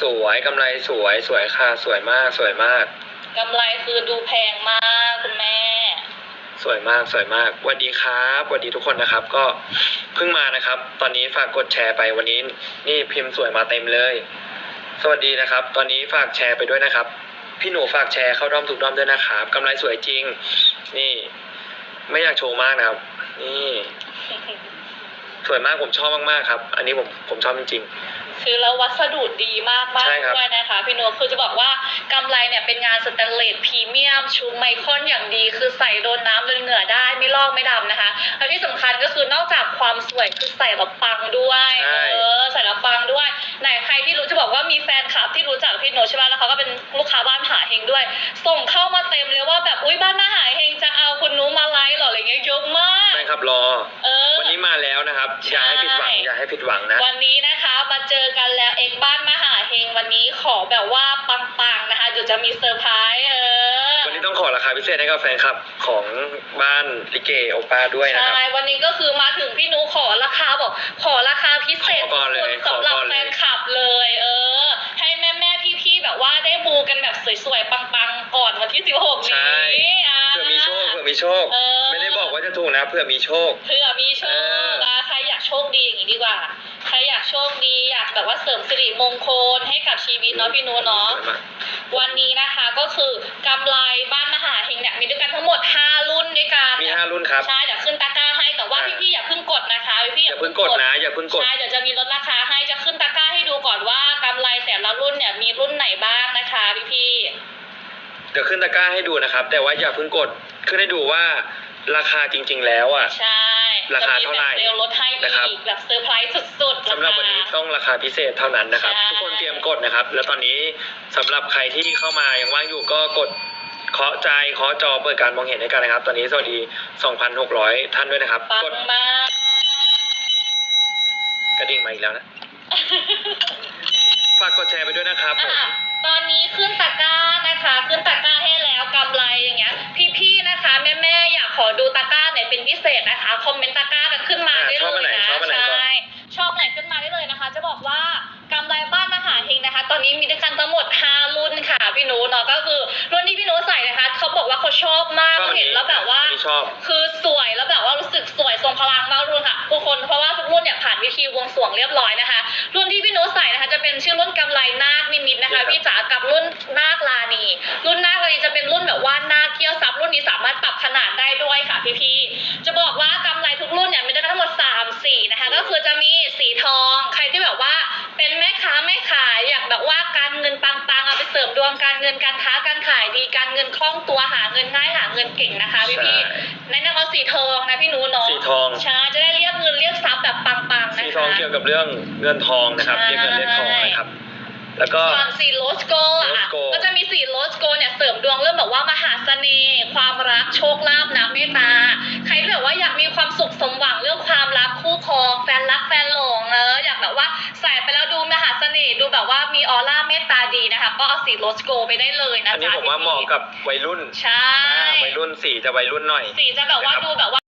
สวยกำไรสวยสวยค่ะสวยมากสวยมาก กำไรคือดูแพงมากคุณแม่ สวยมากสวยมากสวัสดีครับสวัสดีทุกคนนะครับ ก็เพิ่งมานะครับ ตอนนี้ฝากกดแชร์ไปวันนี้ นี่พิมพ์สวยมาเต็มเลย สวัสดีนะครับ ตอนนี้ฝากแชร์ไปด้วยนะครับ พี่หนูฝากแชร์เข้าด้อมทุกด้อมด้วยนะครับกำไรสวยจริง นี่ ไม่อยากโชว์มากนะครับ นี่ สวยมากผมชอบมากๆครับ อันนี้ผมผมชอบจริง คือแล้ววัสดุดีมากมากใช่ครับ ด้วยนะคะ พี่นุชคือจะบอกว่ากำไรเนี่ยเป็นงานสแตนเลสพรีเมียมชุบไมคอนอย่างดี คือใส่โดนน้ำโดนเหงื่อได้ไม่ลอกไม่ดำนะคะและที่สำคัญก็คือนอกจากความสวยคือใส่แล้วปังด้วยใช่ เออใส่แล้วปังด้วยไหนใครที่รู้จะบอกว่ามีแฟนคลับที่รู้จักพี่นุชใช่ไหมแล้ว มากๆใช่ครับ รอ เออ วันนี้มาแล้วนะครับ อย่าให้ผิดหวังใช่อย่าให้ผิดหวังนะ วันนี้นะคะมาเจอกันแล้วเอกบ้านมหาเฮงวันนี้ขอแบบว่าปังๆนะคะเดี๋ยวจะมีเซอร์ไพรส์เออวันนี้ต้องขอราคาพิเศษให้กับแฟนคลับของบ้านลิเกโอป้าด้วยนะครับใช่วันนี้ก็คือมาถึงพี่นุขอราคาบอกขอราคาพิเศษขอก่อนเลยสุดๆสำหรับขอก่อนเลยแฟนคลับเลย เออ ให้แม่ๆพี่ๆแบบว่าได้บูกันแบบสวยๆปังๆก่อนวันที่ 16ใช่นี้อ่า เผื่อมีโชค เผื่อมีโชค เออ ไม่ได้ บอกว่าจะถูกนะเผื่อมีโชค เผื่อมีโชเอคออะใครอยากโชคดีอย่างนี้ดีกว่า ใครอยากโชคดีอยากแบบว่าเสริมสิริมงคลให้กับชีวิตเนาะพี่นุเนาะสวยมากวันนี้นะคะก็คือกำไรบ้านมหาเฮงเนี่ยมีด้วยกันทั้งหมด 5 รุ่นด้วยกันมีห้ารุ่นครับ ใช่เดี๋ยวขึ้นตะกร้าให้แต่ว่าอ่าพี่ๆอย่าเพิ่งกดนะคะพี่ๆอย่อาเพิ่งกดนะอย่าเพิ่งกด ใช่เดี๋ยวจะมีลดราคาให้จะขึ้นตะกร้าให้ดูก่อนว่ากำไรแต่ละรุ่นเนี่ยมีรุ่นไหนบ้างนะคะพี่เดี๋ยวขึ้นตะกร้าให้ดูนะครับ แต่ว่าอย่าเพิ่งกดขึ้นให้ดูว่า ราคาจริง ๆ แล้วอะๆใช่ราคาเท่าไหร่จะมีแบบเซลล์ลดให้นะครับ อีกแบบเซอร์ไพรส์สุดๆสำหรับวันนี้ต้องราคาพิเศษเท่านั้นนะครับใช่ทุกคนเตรียมกดนะครับ แล้วตอนนี้สำหรับใครที่เข้ามายังว่างอยู่ก็กดเคาะใจเคาะจอเปิดการมองเห็นให้กันนะครับ ตอนนี้สวัสดี 2,600 ท่านด้วยนะครับ ปังกดมาก กระดิ่งมาอีกแล้วนะ ฝากกดแชร์ไปด้วยนะครับผม อะตอนนี้ขึ้นตะกร้านะคะ ขึ้นตะกร้าให้แล้วกำไรอย่างเงี้ยพี่ๆนะคะแม่ๆ อยากขอดูตะกร้าไหนเป็นพิเศษนะคะ คอมเมนต์ตะกร้ากันขึ้นมาอะได้ชอบเลอันไหนยนะชอบอันไหนก่อนใช่ชอบอันไหนขึ้นมาได้เลยนะคะ จะบอกว่ากำไรบ้านมหาเฮงนะคะ ตอนนี้มีด้วยกันทั้งหมด 5 รุ่นค่ะ พี่หนูเนาะก็คือรุ่นที่พี่หนูใส่นะคะเขาบอกว่าเขาชอบมากชอบอันเห็นี้นแล้วแบบว่าอันนี้ชอบคือสวยแล้วแบบว่ารู้สึกสวยทรงพลังมากรุ่นค่ะทุกคนเพราะว่าทุกรุ่นเนี่ยผ่านวิธีบวงสรวงเรียบร้อยนะคะ รุ่นที่พี่นุ้ใส่นะคะ จะเป็นชื่อรุ่นกำไรนาคนิมิตนะคะนี่ครับพี่จ๋ากับรุ่นนาคลานีรุ่นนาคลานีจะเป็นรุ่น นการค้าการขายดีการเงินคล่องตัวหาเงินง่ายหาเงินเก่งนะคะพี่ๆแนะนำเอาสีทองนะพี่หนูเนาะสีทองใช่จะได้เรียกเงินเรียกทรัพย์แบบปังๆนะคะสีทองเกี่ยวกับเรื่องเงินทองนะครับใช่เรียกเงินเรียกทองนะครับแล้วก็ส่วนสีโรสโกอะ Rose Gold ก็จะมีสีโรสโกเนี่ยเสริมดวงเรื่องแบบว่ามหาเสน่ห์ความรักโชคลาภนะเมตตาใครที่แบบว่าอยากมีความสุขสมหวัง ก็เอาสีโรสโกไปได้เลยนะอันนี้จ๊ะผมว่าเหมาะกับวัยรุ่นใช่ อ่าวัยรุ่นสีจะวัยรุ่นหน่อย สีจะแบบว่านะครับ ดูแบบว่า